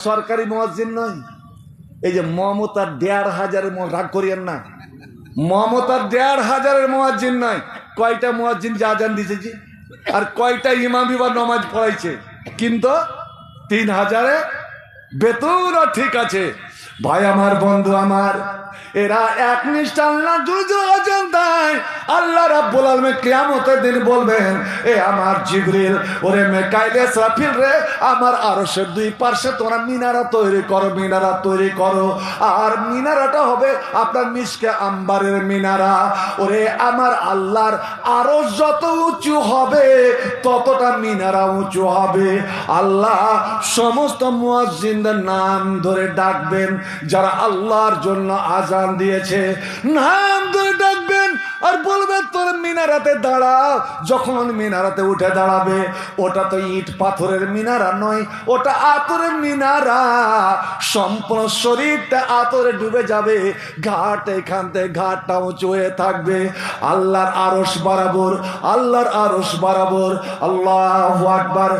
সরকারি মোয়াজ্জিন নয়। এই যে মমতার দেড় হাজারের রাগ করিয়েন না। মমতার দেড় হাজারের মহাজিন নয়। কয়টা মহাজিন যা জান দিয়েছে আর কয়টা ইমামি বা নমাজ পড়াইছে? কিন্তু তিন হাজারে বেতনও ঠিক আছে। ভাই আমার বন্ধু আমার, এরা এক আল্লাহ দুজো অজন দেয় আল্লাহ রাব্বুল আলামিন কিয়ামতের দিন বলবেন, এ আমার জিবরিল, ওরে মেকাইলে সাফিল রে, আমার আরশের দুই পার্শ্বে তোমরা মিনারা তৈরি করো, মিনারা তৈরি করো। আর মিনারাটা হবে আপনার মিসকে আম্বারের মিনারা। ওরে আমার আল্লাহর আরও যত উঁচু হবে, ততটা মিনারা উঁচু হবে। আল্লাহ সমস্ত মুয়াজ্জিনদের নাম ধরে ডাকবেন যারা আল্লাহর জন্য আজান দিয়েছে নাম ধরে আর বলবে, তোর মিনারাতে দাঁড়া যখন মিনারাতে উঠে দাঁড়াবে, ওটা তো ইট পাথরের মিনারা নয়, ওটা আতরের মিনারা। সম্পূর্ণ শরীরটা আতরে ডুবে যাবে, ঘাট এখান থেকে ঘাটটা উঁচু হয়ে থাকবে। আল্লাহর আরস বরাবর, আল্লাহর আরস বরাবর। আল্লাহ আকবার,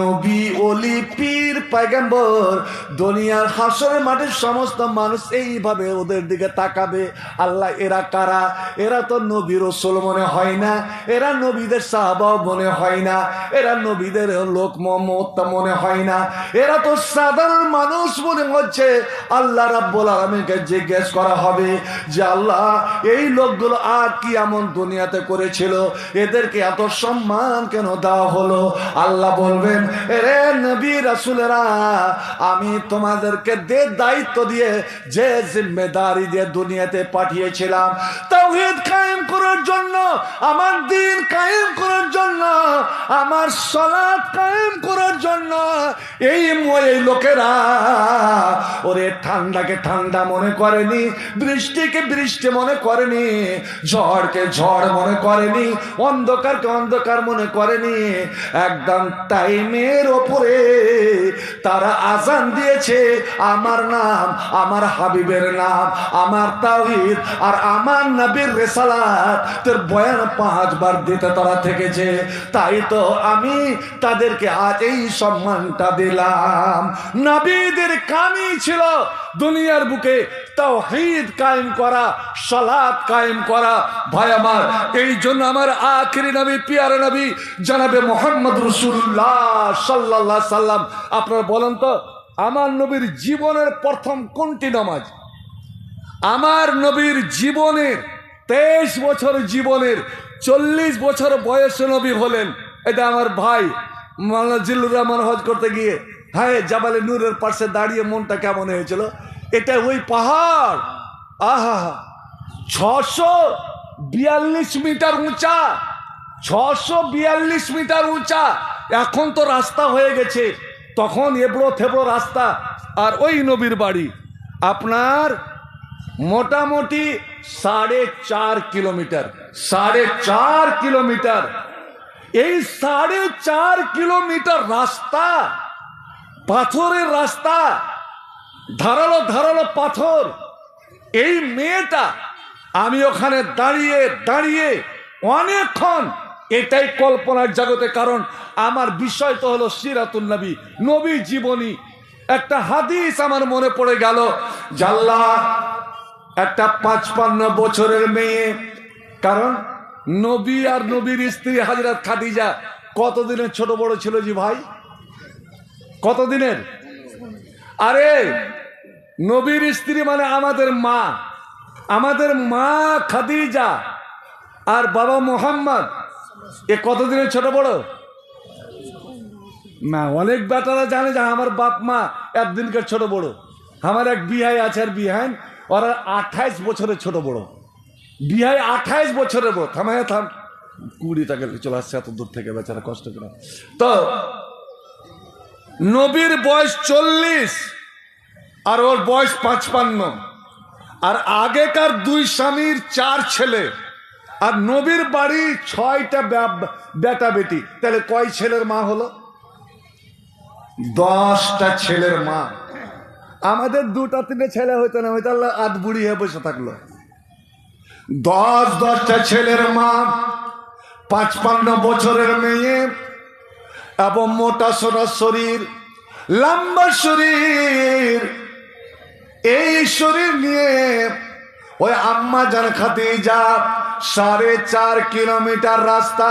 নবী অলি পীর, পায়গাম্বর, দুনিয়ার হাসরের মাঠের সমস্ত মানুষ এইভাবে ওদের দিকে তাকাবে। আল্লাহ, এরা কারা? এরা তো নবী রসুল মনে হয় না, এরা নবীদের সাহাবাও মনে হয় না, এরা নবীদের লোক মোহাম্মদ মনে হয় না। এরা তো সাধারণ মানুষ মনে হচ্ছে। আল্লাহ রাব্বুল আলমীকে জিজ্ঞেস করা হবে যে, আল্লাহ, এই লোকগুলো আর কি এমন দুনিয়াতে করেছিল? এদেরকে এত সম্মান কেন দেওয়া হলো? আল্লাহ বলবেন রে নবী রাসুলেরা, আমি তোমাদেরকে দে দায়িত্ব দিয়ে, যে জিম্মেদারি দিয়ে দুনিয়াতে পাঠিয়েছিলাম, তাওহীদ কায়েম করার জন্য, আমার দিন কায়েম করার জন্য, আমার সলাৎ কায়েম করার জন্য, এই এই লোকেরা ওরে ঠান্ডাকে ঠান্ডা মনে করেনি, বৃষ্টিকে বৃষ্টি মনে করেনি, ঝড়কে ঝড় মনে করেনি, অন্ধকারকে অন্ধকার মনে করেনি, একদম টাইমের ওপরে তারা আজান দিয়েছে, আমার নাম, আমার হাবিবের নাম, আমার তাহিদ আর আমার নবীর রেসালাত। তোর বয়ান পাঁচবার দিতে তারা থেকেছে। তাই তো আমি তাদেরকে আজ এই সম্মানটা দিলাম। নবীদের কামই ছিল দুনিয়ার বুকে। তাওহীদ কায়েম করা, সালাত কায়েম করা। ভাই আমার, এই জন্য আমার আখেরি নবী, পিয়ার নবী, জানাবে মোহাম্মদ রসুল্লাহ সাল্লাল্লাহ সাল্লাম। আপনারা বলেন তো, আমার নবীর জীবনের প্রথম কোনটি নামাজ? আমার নবীর জীবনের তেইশ বছর জীবনের চল্লিশ বছর বয়সে নবী হলেন। এটা আমার ভাই মাওলানা জিল্লুর রহমান হজ করতে গিয়ে হ্যাঁ জাবালে নূরের পাশে দাঁড়িয়ে মনটা কেমন হয়েছিল। এটা ওই পাহাড়। আহা, ছশো বিয়াল্লিশ মিটার উঁচা, ছশো বিয়াল্লিশ মিটার উঁচা। এখন তো রাস্তা হয়ে গেছে। তখন এবড়ো থেবড়ো রাস্তা। আর ওই নবীর বাড়ি। আপনার মোটামুটি সাড়ে চার কিলোমিটার, সাড়ে চার কিলোমিটার। এই সাড়ে চার কিলোমিটার রাস্তা, পাথরের রাস্তা, ধারালো ধারালো পাথর। এই মেয়েটা, আমি ওখানে দাঁড়িয়ে দাঁড়িয়ে অনেকক্ষণ এটাই কল্পনার জগতে, কারণ আমার বিষয় তো হলো সিরাতুল নবী নবী জীবনী। একটা হাদিস আমার মনে পড়ে গেল জাল্লা একটা পাঁচপান্ন বছরের মেয়ে। কারণ নবী আর নবীর স্ত্রী হাজরাত খাদিজা কতদিনের ছোট বড় ছিল জি ভাই? কতদিনের? আরে, নবীর স্ত্রী মানে আমাদের মা। আমাদের মা খাদিজা আর বাবা মোহাম্মদ। এ কতদিনের ছোট বড়? না, অনেক বেটারা জানে যে আমার বাপ মা একদিনকার ছোট বড়। আমার এক বিহাই আছে আর বিহাইন ওরা আঠাইশ বছরের ছোট বড়। বিহাই আঠাইশ বছরের বড়। থামায় থাম। কুড়ি টাকা চলে আসছে এত দূর থেকে বেচারা, কষ্ট করে। তো, নবীর বয়স চল্লিশ, আর ওর বয়স পাঁচপান্ন। আর আগেকার দুই স্বামীর চার ছেলে। আর নবীর বাড়ি ছয়টা বেটা বেটি। তাহলে কয় ছেলের মা হলো? দশটা ছেলের মা। আমাদের দুটা তিনটে ছেলে হইতো না হয়তো আল্লাহ আধ বুড়ি হয়ে বসে থাকল। দশ দশটা ছেলের মা পাঁচপান্ন বছরের মেয়ে, এবং মোটা সোনা শরীর, লম্বা শরীর। এই শরীর নিয়ে ওই আম্মা জান যা সাড়ে চার কিলোমিটার রাস্তা,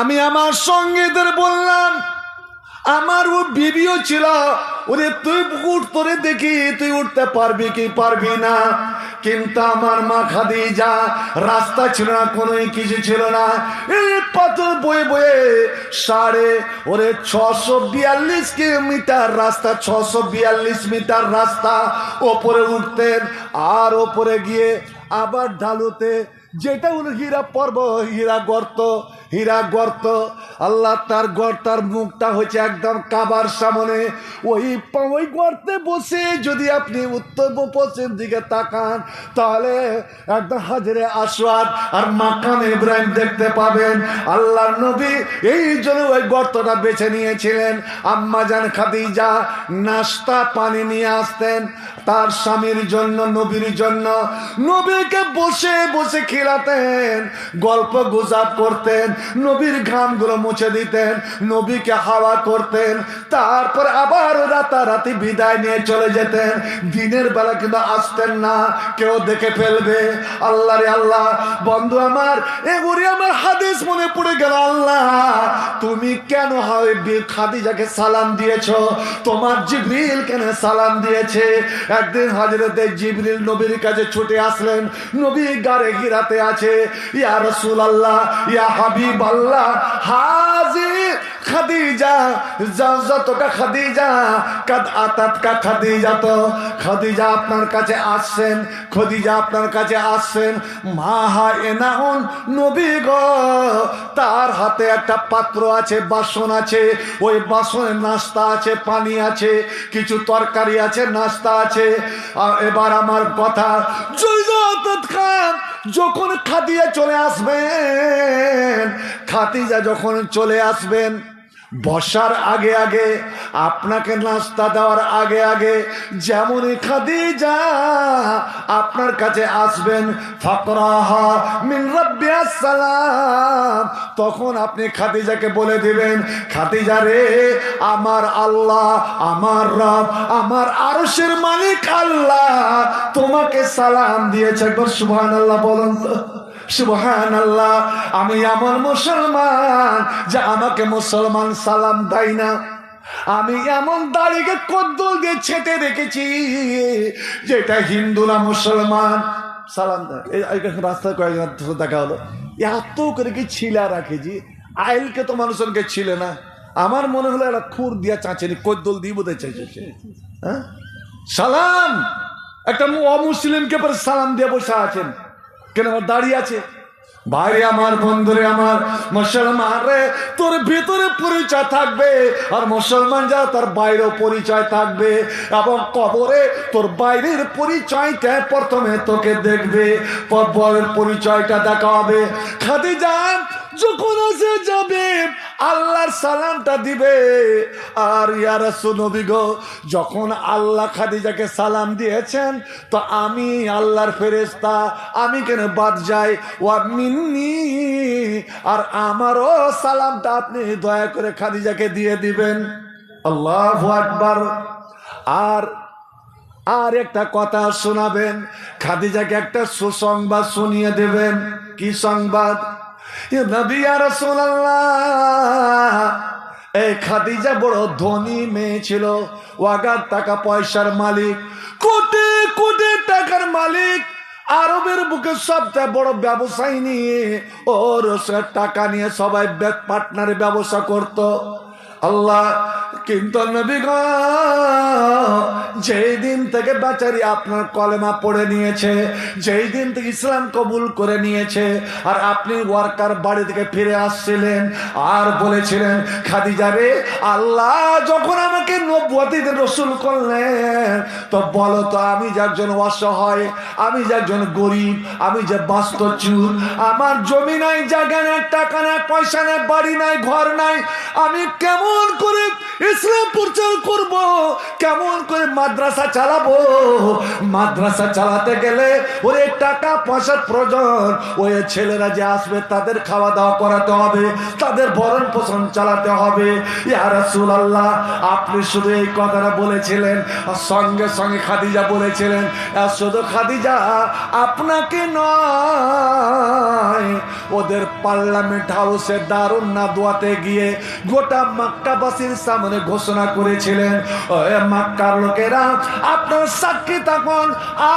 আমি আমার সঙ্গীদের বললাম আমার ও বিবিও ছিল। ওরে, তুই উঠ তোরে দেখি তুই উঠতে পারবি কি পারবি না। কিন্তু আমার মা খাদি যা রাস্তা ছিল না কোনো কিছু ছিল না। এই পাথর বয়ে বয়ে সাড়ে, ওরে, ছশো বিয়াল্লিশ কিলোমিটার রাস্তা, ছশো বিয়াল্লিশ মিটার রাস্তা। ওপরে উঠতেন, আর ওপরে গিয়ে আবার ঢালুতে, যেটা হলো হীরা পর্ব, হীরা গর্ত হীরা গর্ত। আল্লাহ তার গর্তার মুখটা হচ্ছে একদম কাবার সামনে। ওই ওই গর্তে বসে যদি আপনি উত্তর পশ্চিম দিকে তাকান, তাহলে একদম হাজারে আসওয়াদ আর মাকাম ইব্রাহিম দেখতে পাবেন। আল্লাহর নবী এই জন্য ওই গর্তটা বেছে নিয়েছিলেন। আম্মা আম্মাজান খাদিজা নাস্তা পানি নিয়ে আসতেন তার স্বামীর জন্য, নবীর জন্য। নবীকে বসে বসে খেলাতেন, গল্প গুজাব করতেন। নবীর ঘামগুলো মুছে দিতেন, নবীকে হাওয়া করতেন, তারপর আবার রাতারাতি বিদায় নিয়ে চলে যেতেন। দিনের বেলা কিন্তু আসতেন না, কেউ দেখে ফেলবে, আল্লাহ রে আল্লাহ, বন্ধু আমার এগুলি আমার হাদিস মনে পড়ে গেল, আল্লাহ, তুমি কেন হয় খাদিজাকে সালাম দিয়েছ? তোমার জিবরিল কেন সালাম দিয়েছে? একদিন হজরতে জিবরিল নবীর কাছে ছুটে আসলেন, নবী গারে গিরাতে আছে, ইয়া রসুল আল্লাহ ইয়া হাবিব হাজির খাদিজা যতটা খাদিজা, কাদ আতাত কা খাদিজা তো। খাদিজা আপনার কাছে আসছেন, খাদিজা আপনার কাছে আসছেন। মা হা নবী গো, তার হাতে একটা পাত্র আছে, বাসন আছে। ওই বাসনে নাস্তা আছে, পানি আছে, কিছু তরকারি আছে, নাস্তা আছে। এবার আমার কথা খান যখন খাদিজা চলে আসবেন খাতিজা যখন চলে আসবেন বসার আগে আগে, আপনাকে নাস্তা দেওয়ার আগে আগে, যেমনই খাদিজা আপনার কাছে আসবেন আসসালাম তখন আপনি খাদিজাকে বলে দিবেন, খাদিজা রে, আমার আল্লাহ, আমার রব, আমার আরশের মালিক আল্লাহ, তোমাকে সালাম দিয়েছে। একবার সুবহানাল্লাহ বলুন তো। সুবহান আল্লাহ আমি এমন মুসলমান যে আমাকে মুসলমান সালাম দেয় না। আমি এমন দাড়িকে কদ্দল দিয়ে ছেটে রেখেছি যেটা হিন্দু না মুসলমান। সালাম রাস্তায় কয়েকজন দেখা হলো। এত করে কি ছিলা রাখেছি আইলকে তো মানুষজনকে ছিলে না। আমার মনে হলো একটা খুর দিয়া চাঁচেনি কদ্দল দিয়ে বোধ চাইছে হ্যাঁ? সালাম! একটা অমুসলিমকে পরে সালাম দিয়ে বসে আছেন। কেন আমার দাঁড়িয়ে আছে? ভাই আমার, বন্ধুরে আমার, মুসলমান রে, তোর ভিতরে পরিচয় থাকবে আর মুসলমান যা, তার বাইরেও পরিচয় থাকবে। এবং কবরে তোর বাইরের পরিচয়টা প্রথমে তোকে দেখবে পরের পরিচয়টা দেখা হবে খাদিজা যখন আসে যাবে, আল্লাহর সালামটা দিবে। আর ইয়ার নবী গো, যখন আল্লাহ খাদিজাকে সালাম দিয়েছেন, তো আমি আল্লাহর ফেরেস্তা আমি কেন বাদ যাই? ওয়া মিন্নি, আর আমারও সালামটা আপনি দয়া করে খাদিজাকে দিয়ে দিবেন। আল্লাহ আকবার। আর আর একটা কথা শোনাবেন, খাদিজাকে একটা সুসংবাদ শুনিয়ে দেবেন। কি সংবাদ? এই খাদিজা বড় ধনী মেয়ে ছিল টাকা পয়সার মালিক, কোটি কোটি টাকার মালিক, আরবের বুকে সবচেয়ে বড় ব্যবসায়ী নিয়ে ওর টাকা নিয়ে সবাই পার্টনারে ব্যবসা করত। আল্লাহ কিন্তু যেই দিন থেকে বেচারি আপনার কলেমা পড়ে নিয়েছে, যেই দিন থেকে ইসলাম কবুল করে নিয়েছে, আর আপনি ওয়ার্কার বাড়ি থেকে ফিরে আসছিলেন আর বলেছিলেন, খাদিজা রে, আল্লাহ যখন আমাকে নব্বতীতে রসুল করলেন, তো বলো তো আমি যে একজন অসহায়, আমি যে একজন গরিব, আমি যে বাস্তুচুর আমার জমি নাই, জায়গা নাই, টাকা নাই, পয়সা নাই, বাড়ি নাই, ঘর নাই, আমি কেমন করে ইসলাম প্রচার করব, কেমন করে মাদ্রাসা চালাবো? মাদ্রাসা চালাতে গেলে ওরে টাকা পয়সার প্রয়োজন। ওই ছেলেরা যে আসবে, তাদের খাওয়া দাওয়া করাতে হবে, তাদের ভরণ পোষণ চালাতে হবে। ইয়া রাসূলুল্লাহ, আপনি শুধু এই কথাটা বলেছিলেন সঙ্গে সঙ্গে খাদিজা বলেছিলেন শুধু খাদিজা, আপনাকে নয়, ওদের পার্লামেন্ট হাউসে দারুণ না দোয়াতে গিয়ে গোটা মক্কাবাসীর সামনে ঘোষণা করেছিলেন মক্কার লোকেরা, আপনার সাক্ষী তখন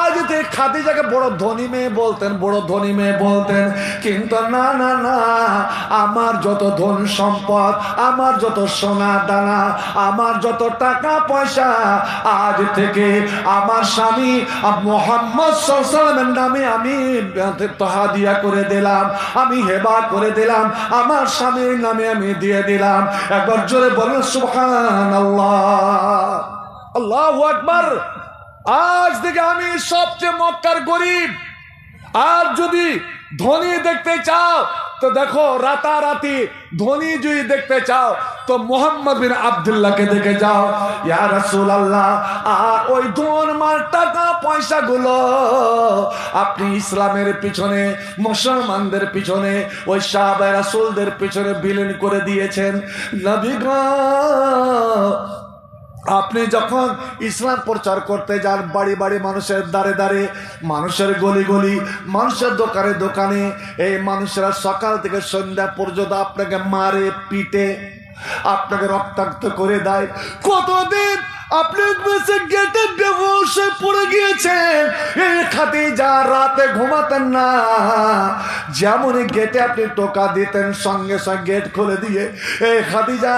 আজ খাদিজাকে বড় ধনী মেয়ে বলতেন, বড় ধনী মেয়ে বলতেন, কিন্তু না না না, আমার যত ধন সম্পদ, আমার যত সোনা দানা, আমার যত টাকা পয়সা, আজ থেকে আমার স্বামী মোহাম্মদ সাল্লামের নামে আমি তহাদিয়া করে দিলাম, আমি হেবা করে দিলাম, আমার স্বামীর নামে আমি দিয়ে দিলাম। একবার জোরে বলুন সুবহান আল্লাহ আকবার। আজ থেকে আমি সবচেয়ে মক্কার গরিব। আর যদি ধনী দেখতে চাও তো দেখো, রাতারাতি ধনী যদি দেখতে চাও, তো মোহাম্মদ বিন আবদুল্লাহকে দেখে যাও। ইয়া রাসূলুল্লাহ আর ওই ধন, মাল, টাকা পয়সা গুলো আপনি ইসলামের পিছনে, মুসলমানদের পিছনে, ওই সাহাবা রাসূলদের পিছনে বিলীন করে দিয়েছেন। নবী আপনি যখন ইসলাম প্রচার করতে যান, বাড়ি বাড়ি মানুষের দ্বারে দাঁড়ে মানুষের গলি গলি, মানুষের দোকানে দোকানে, এই মানুষেরা সকাল থেকে সন্ধ্যা পর্যন্ত আপনাকে মারে, পিটে, আপনাকে রক্তাক্ত করে দেয়। কতদিন আপনি বেঁচে গেটে বেবসে পড়ে গিয়েছেন। এই যা রাতে ঘুমাতেন না, যেমন গেটে আপনি টোকা দিতেন, সঙ্গে সঙ্গে গেট খুলে দিয়ে এই খাদিজা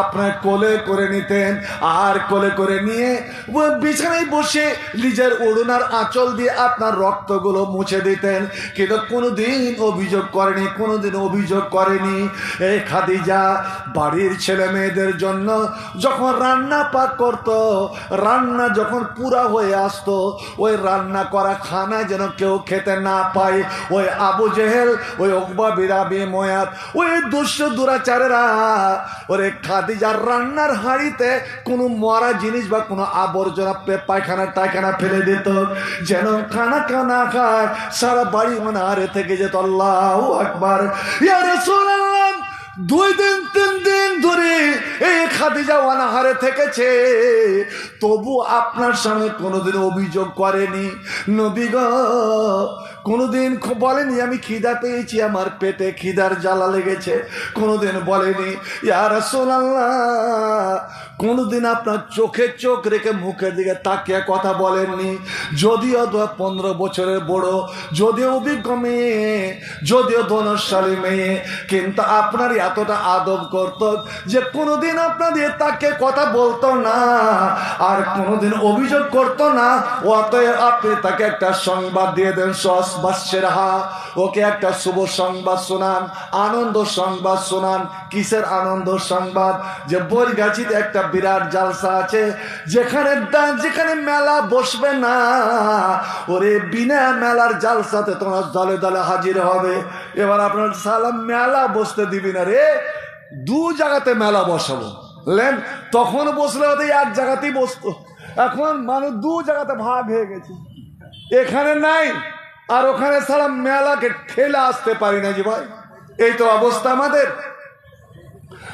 আপনার কোলে করে নিতেন, আর কোলে করে নিয়ে বিছানায় বসে নিজের উড়ুনার আঁচল দিয়ে আপনার রক্তগুলো মুছে দিতেন। কিন্তু কোনোদিন অভিযোগ করেনি, কোনোদিন অভিযোগ করেনি। এই খাদিজা বাড়ির ছেলে মেয়েদের জন্য যখন রান্না পাক করত, রান্না যখন পুরা হয়ে আসতো, ওই রান্না করা খানা যেন কেউ খেতে না পায়। ওই আবু জেহেল, ওই অকবা বিরাবি ময়াত ওই দুষ্ট দুরাচারেরা, ওরে খাদিজার রান্নার হাঁড়িতে কোনো মরা জিনিস বা কোনো আবর্জনা পায়খানা টায়খানা ফেলে দিত। যেন খানা খানা খায়, সারা বাড়ি মানে আরে থেকে যেত। আল্লাহ আকবার। ইয়া রাসূলুল্লাহ! দুই দিন, তিন দিন ধরে এই খাদিজা অনাহারে থেকেছে। তবু আপনার সামনে কোনোদিন অভিযোগ করেনি। নবী কোনোদিন বলেনি আমি খিদা পেয়েছি, আমার পেটে খিদার জ্বালা লেগেছে। কোনোদিন বলেনি ইয়ার সোনাল্লাহ কোনোদিন আপনার চোখে চোখ রেখে মুখের দিকে তাকিয়ে কথা বলেননি। যদিও পনেরো বছরের বড়, যদিও অভিজ্ঞ মেয়ে, যদিও ধনশালী মেয়ে, কিন্তু আপনার এতটা আদব করত যে কোনোদিন আপনাদের তাকে কথা বলতো না, আর কোনোদিন অভিযোগ করতো না। অতএব আপনি তাকে একটা সংবাদ দিয়ে দেন সস বাস্যের হা ওকে একটা শুভ সংবাদ শোনান, আনন্দ সংবাদ শোনান। কিসের আনন্দ সংবাদ? যে বরগাছিতে একটা বিরাট জালসা আছে, যেখানে যেখানে মেলা বসবে না। ওরে বিনা মেলার জালসাতে তোমরা দলে দলে হাজির হবে। এবার আপনার সালাম মেলা বসতে দিবি না রে। দু জায়গাতে মেলা বসাবো। লেন, তখন বসলে হতে এক জায়গাতেই বসতো। এখন মানুষ দু জায়গাতে ভাগ হয়ে গেছে। এখানে নাই। আর ওখানে সারা মেলাকে ঠেলে আসতে পারি না যে ভাই। এই তো অবস্থা আমাদের।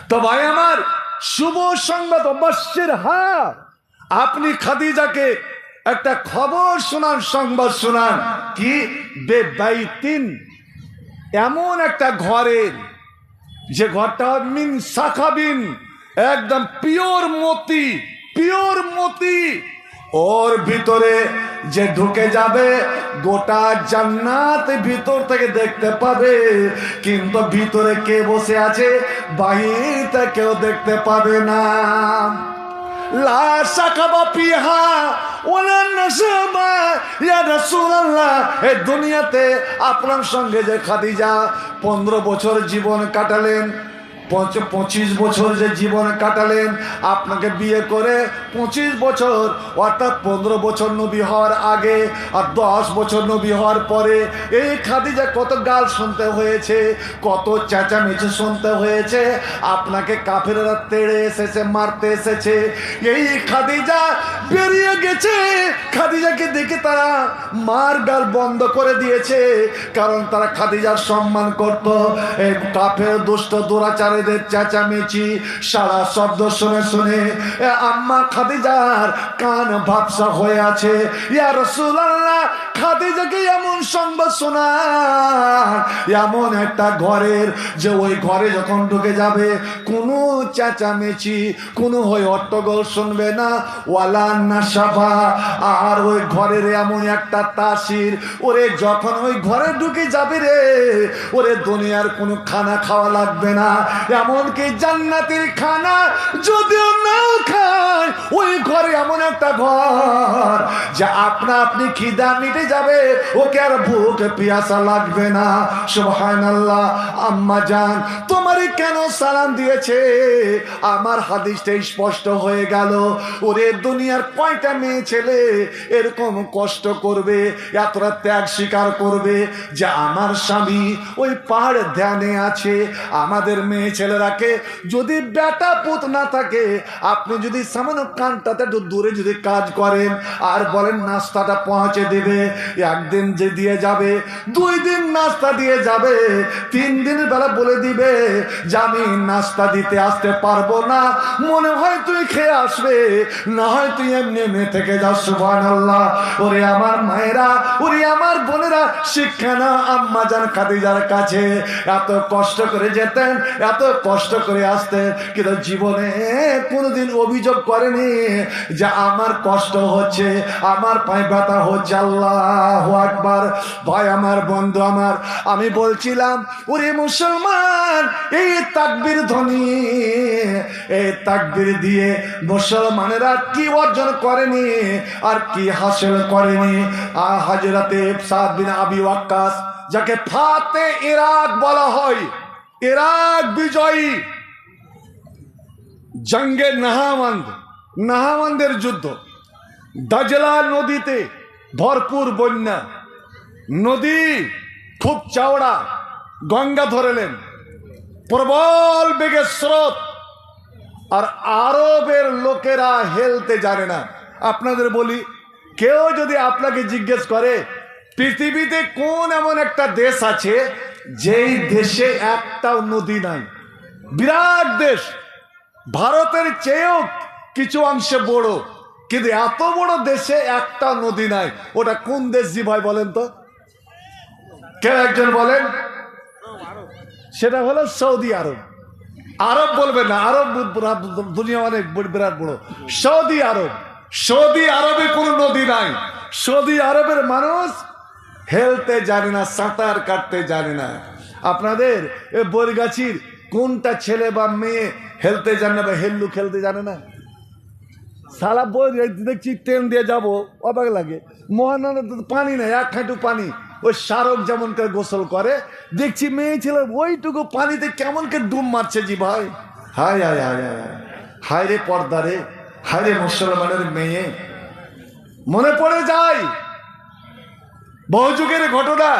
তো ভাই আমার শুভ সংবাদ অবশ্যের হা আপনি খাদিজাকে একটা খবর শোনান, সংবাদ শোনান। কি? বেবাইতিন। এমন একটা ঘরের যে ঘরটা মিন শাখাবিন একদম পিওর মতি পিওর মতি। ওর ভিতরে যে ঢুকে যাবে, গোটা জান্নাত ভিতর থেকে দেখতে পাবে। কিন্তু ভিতরে কে বসে আছে বাহিরটা কেউ দেখতে পাবে না। দুনিয়াতে আপনার সঙ্গে যে খাদিজা পনেরো বছর জীবন কাটালেন পঁচিশ বছর যে জীবন কাটালেন, আপনাকে বিয়ে করে পঁচিশ বছর, অর্থাৎ পনেরো বছর নবী হওয়ার আগে আর দশ বছর নবী হওয়ার পরে, এই খাদিজা কত গাল শুনতে হয়েছে, কত চেঁচামেচি শুনতে হয়েছে, আপনাকে কাফেরা তেড়ে এসেছে, মারতে এসেছে, এই খাদিজা বেরিয়ে গেছে। খাদিজাকে দেখে তারা মার গাল বন্ধ করে দিয়েছে, কারণ তারা খাদিজার সম্মান করত এই কাফের দুষ্ট দুরাচারীদের চেঁচামেচি, সারা শব্দ শুনে শুনে আম্মা খাদিজার কান ভাবসা হয়ে আছে। ইয়া রাসূলুল্লাহ, খাদিজাকে এমন সংবাদ শোনা। এমন একটা ঘরের যে ওই ঘরে যখন ঢুকে যাবে, কোনো চেঁচামেচি, কোনো ওই অট্টগোল শুনবে না। ওয়ালা নাসাফা আর ওই ঘরের এমন একটা তাসির, ওরে যখন ওই ঘরে ঢুকে যাবে রে, ওরে দুনিয়ার কোনো খানা খাওয়া লাগবে না। এমনকি জান্নাতের খানা যদিও না খায় ওই ঘরে এমন একটা ঘর। যা আপনা আপনি খিদা মিটে যাবে, ওকে আর ভুক পিয়াসা লাগবে না। সুবহানাল্লাহ, আম্মা জান তোমারই কেন সালাম দিয়েছে? আমার হাদিসটা স্পষ্ট হয়ে গেল। ওরে দুনিয়ার কয়টা মেয়ে ছেলে এরকম কষ্ট করবে এতটা ত্যাগ স্বীকার করবে যে আমার স্বামী ওই পাহাড়ের ধ্যানে আছে। আমাদের মেয়ে ছেলেরাকে যদি বেটা পুত না থাকে, আপনি যদি সামান্য কানটাতে একটু দূরে যদি কাজ করেন, আর বলেন নাস্তাটা পৌঁছে দেবে। একদিন যে দিয়ে যাবে, দুই দিন নাস্তা দিয়ে যাবে। তিন দিনের বেলা বলে দিবে যে, আমি নাস্তা দিতে আসতে পারব না। মনে হয় তুই খেয়ে আসবে। না হয় তুই এমনি এমনি থেকে যাস সুবান আল্লাহ ওরে আমার মায়েরা, ওরে আমার বোনেরা, শিক্ষা না আম্মা জান খাদিজার কাছে। এত কষ্ট করে যেতেন, এত কষ্ট করে আসতেন, কিন্তু জীবনে কোনোদিন অভিযোগ করেনি যে, আমার কষ্ট হচ্ছে আমার পায়ে ব্যথা হচ্ছে, আল্লাহ আকবার। ভাই, আমার বন্ধু, আমার। আমি বলছিলাম, ওরে মুসলমান, এই তাকবির ধ্বনি, এই তাকবির দিয়ে মুসলমানেরা কি অর্জন করেনি আর কি হাসিল করেনি? আর হাজরাতে সাদ বিন আবি ওয়াক্কাস, যাকে ফাতে ইরাক বলা হয়, ইরাক বিজয়ী। জঙ্গে নাহামন্দ, নাহামন্দের যুদ্ধ। দাজলা নদীতে ভরপুর বন্যা। নদী খুব চাওড়া, গঙ্গা ধরেলেন। প্রবল বেগের স্রোত। আর আরবের লোকেরা হেলতে জানে না। আপনাদের বলি, কেউ যদি আপনাকে জিজ্ঞেস করে, পৃথিবীতে কোন এমন একটা দেশ আছে যেই দেশে একটাও নদী নাই? বিরাট দেশ। ভারতের চেয়েও কিছু অংশে বড়। কিন্তু এত বড় দেশে একটা নদী নাই। ওটা কোন দেশ জি ভাই বলেন তো? কেউ একজন বলেন? সেটা হলো সৌদি আরব। আরব বলবে না, আরব দুনিয়া অনেক বিরাট বড়। সৌদি আরব। সৌদি আরবে কোনো নদী নাই। সৌদি আরবের মানুষ হেলতে জানে না, সাঁতার কাটতে জানে না। আপনাদের এ বরগাছির কোনটা ছেলে বা মেয়ে হেলতে জানে না বা হেল্লু খেলতে জানে না? সারা বই দেখছি ট্রেন দিয়ে যাব, অবাক লাগে। মহানন্দা পানি নেই, এক হাঁটু পানি। ওই শারক যেমন করে গোসল করে, দেখছি মেয়ে ছেলে ওইটুকু পানিতে কেমন করে ডুম মারছে জি ভাই। হায় হায় হায় হায়। হায় রে পর্দা রে, হায় রে মুসলমানের মেয়ে। মনে পড়ে যায়, বহু যুগের ঘটনা,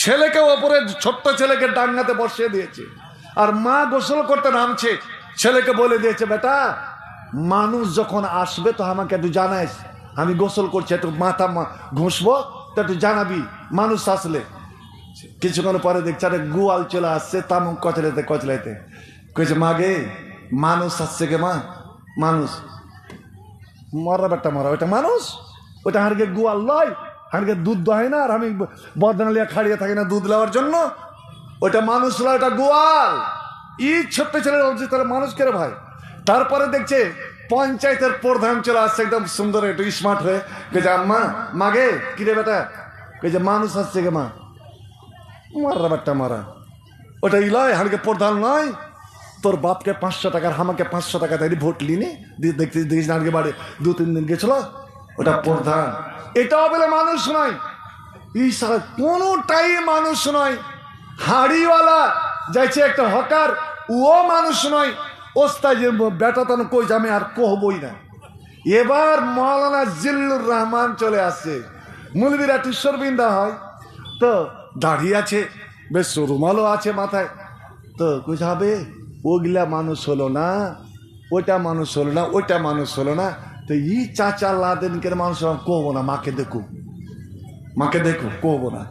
ছেলেকে ওপরে ছোট্ট ছেলেকে ডাঙ্গাতে বসিয়ে দিয়েছে। আর মা গোসল করতে নামছে, ছেলেকে বলে দিয়েছে, বেটা মানুষ যখন আসবে, তো আমাকে একটু জানাইস। আমি গোসল করছি, একটু মাথা ঘষবো, তো একটু জানাবি, মানুষ আসলে। কিছুক্ষণ পরে দেখছে আরে গুয়াল চলে আসছে, তামুক কচলাইতে কচলাইতে। কইছে, মা গে, মানুষ আসছে গে মা, মানুষ। মরা বেটা মরা, ওইটা মানুষ? ওইটা হাঁড়কে গোয়াল লয় হাঁড়কে দুধ দোহাই না, আর আমি বদনালিয়া খাড়িয়ে থাকি না দুধ নেওয়ার জন্য? ওইটা মানুষ লয় ওটা গোয়াল। ই ছোট্ট ছেলে তাহলে মানুষ কেরে ভাই? তারপরে দেখছে পঞ্চায়েতের প্রধান চলে আসছে, একদম সুন্দর, একটু স্মার্ট হয়ে। কে যে, আম্মা মাগে কিরে বেটা? কে যে, মানুষ আসছে গে মা। মারা বেটা মারা। ওটা ইলয় হালকে প্রধান নয়। তোর বাপকে পাঁচশো টাকার আমাকে পাঁচশো টাকা তাই ভোট লিনি। দেখতে দেখিস না আজকে বাড়ি। দু, তিন দিন গেছিল, ওটা প্রধান। এটাও বলে মানুষ নয়। এই সারা কোনোটাই মানুষ নয়। হাড়িওয়ালা যাইছে একটা হকার ও মানুষ নয়। ওস্তাদ বেটা তানো কইছে আমি আর কহবই না। এবার মৌলানা জিল্লুর রহমান চলে আসছে মুলবিরা টিশ্বরবিন্দা হয়। তো দাড়ি আছে, বেশ রুমালও আছে মাথায়। তো কইছে হবে ওগুলা মানুষ হলো না, ওইটা মানুষ হলো না, ওইটা মানুষ হলো না। তো ই চাচা লাদেনকের মানুষ কহবো না, মাকে দেখুক মাকে দেখো, কহবো না।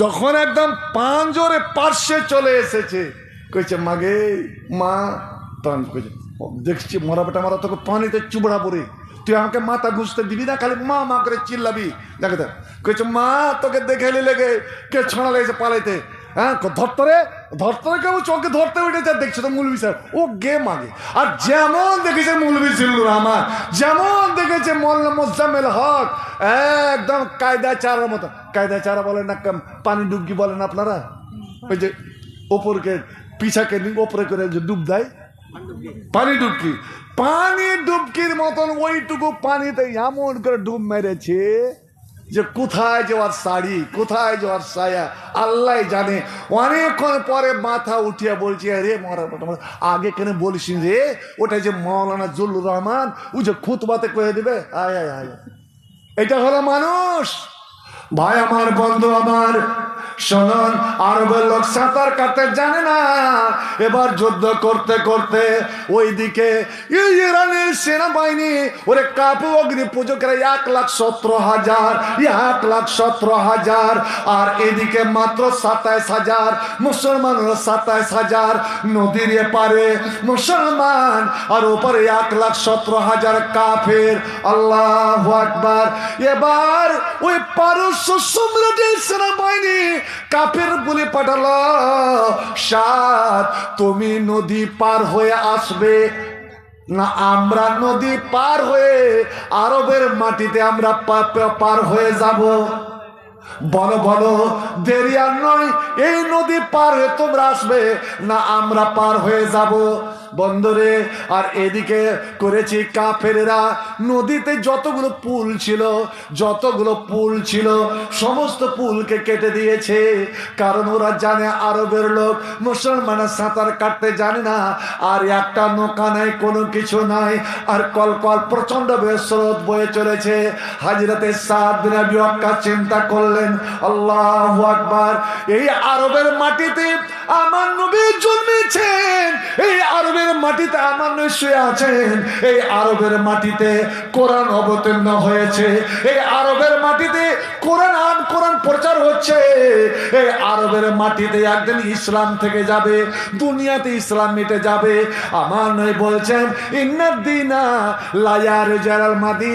যখন একদম পাঁজরে পার্শ্বে চলে এসেছে, কইছে, মাগে, মা তখন কইছে। দেখছি মরা বেটা মারা তোকে পানিতে চুবড়া পড়ে তুই আমাকে মাথা ঘুষতে দিবি না? খালি মা মা করে চিল্লাবি। দেখে দেখ কইছে মা তোকে দেখে লেগে। কে ছড়া লেগেছে পালাইতে? হ্যাঁ ধরতরে ধরতরে কেউ চোখে ধরতে উঠেছে দেখছ তো মূলবি স্যার। ও গে মাগে। আর যেমন দেখেছে মূলবি সিল্লুর রহমান যেমন দেখেছে মোল্লা মোজাম্মেল হক একদম কায়দা চারার মতো। কায়দা চারা বলেন না পানি ডুবকি বলেন আপনারা? ওই যে ওপরকে পিছাকে নি- ওপরে করে যে ডুব দেয় পানি ডুবকি। পানি ডুবকির মতন ওইটুকু পানিতে এমন করে ডুব মেরেছে যে কোথায় যাওয়ার শাড়ি, কোথায় যাওয়ার সায়া আল্লাহ জানে। অনেকক্ষণ পরে মাথা উঠিয়ে বলছে রে মরা আগে কেন বলিস রে, ওটা যে মৌলানা জুল্লুর রহমান, ও যে খুতবাতে কয়ে দেবে, আয় আয় আয়। এটা হলো মানুষ। ভাই আমার বন্ধু আমার শোনন, আরবের লোক সাঁতার কাটতে জানে না। এবার যুদ্ধ করতে করতে ওইদিকে ইরানের সেনাবাহিনী, ওরে কাপু অগ্নি পুজোকের এক লাখ সতেরো হাজার, এক লাখ সতেরো হাজার, আর এদিকে মাত্র সাতাইশ হাজার মুসলমান হলো সাতাইশ হাজার নদীর এপারে, মুসলমান, আর ওপারে এক লাখ সতেরো হাজার কাফের। আল্লাহ আকবার। এবার ওই পারস্য সম্রাটের সেনাবাহিনী কাফের বলে পাঠালো, সাত, তুমি নদী পার হয়ে আসবে। না, আমরা নদী পার হয়ে আরবের মাটিতে আমরা পার হয়ে যাব। বলো বলো, দেরি আর নয়, এই নদী পার হয়ে তোমরা আসবে। না, আমরা পার হয়ে যাব। বন্দরে। আর এদিকে করেছি কাফেরেরা। নদীতে যতগুলো পুল ছিল, যতগুলো পুল ছিল, সমস্ত পুলকে কেটে দিয়েছে। কারণ ওরা জানে আরবের লোক মুসলমানের সাঁতার কাটতে জানে না। আর একটা নৌকা নাই, কোনো কিছু নাই। আর কল কল প্রচণ্ড স্রোত বয়ে চলেছে। হাজিরাতে সাত দিন চিন্তা করলেন, আল্লাহ আকবার। এই আরবের মাটিতে আমার নবী জন্মেছেন। এই আরবের মাটিতে আমার নবী শুয়ে আছেন। এই আরবের মাটিতে কোরআন অবতীর্ণ হয়েছে। এই আরবের মাটিতে কোরআন আন, কোরআন প্রচার হচ্ছে। এই আরবের মাটিতে একদিন ইসলাম থেকে যাবে, দুনিয়াতে ইসলাম মিটে যাবে। আমার নয় বলছেন, ইন্নাদ্দিনা লায়ার জালাল মাদিন।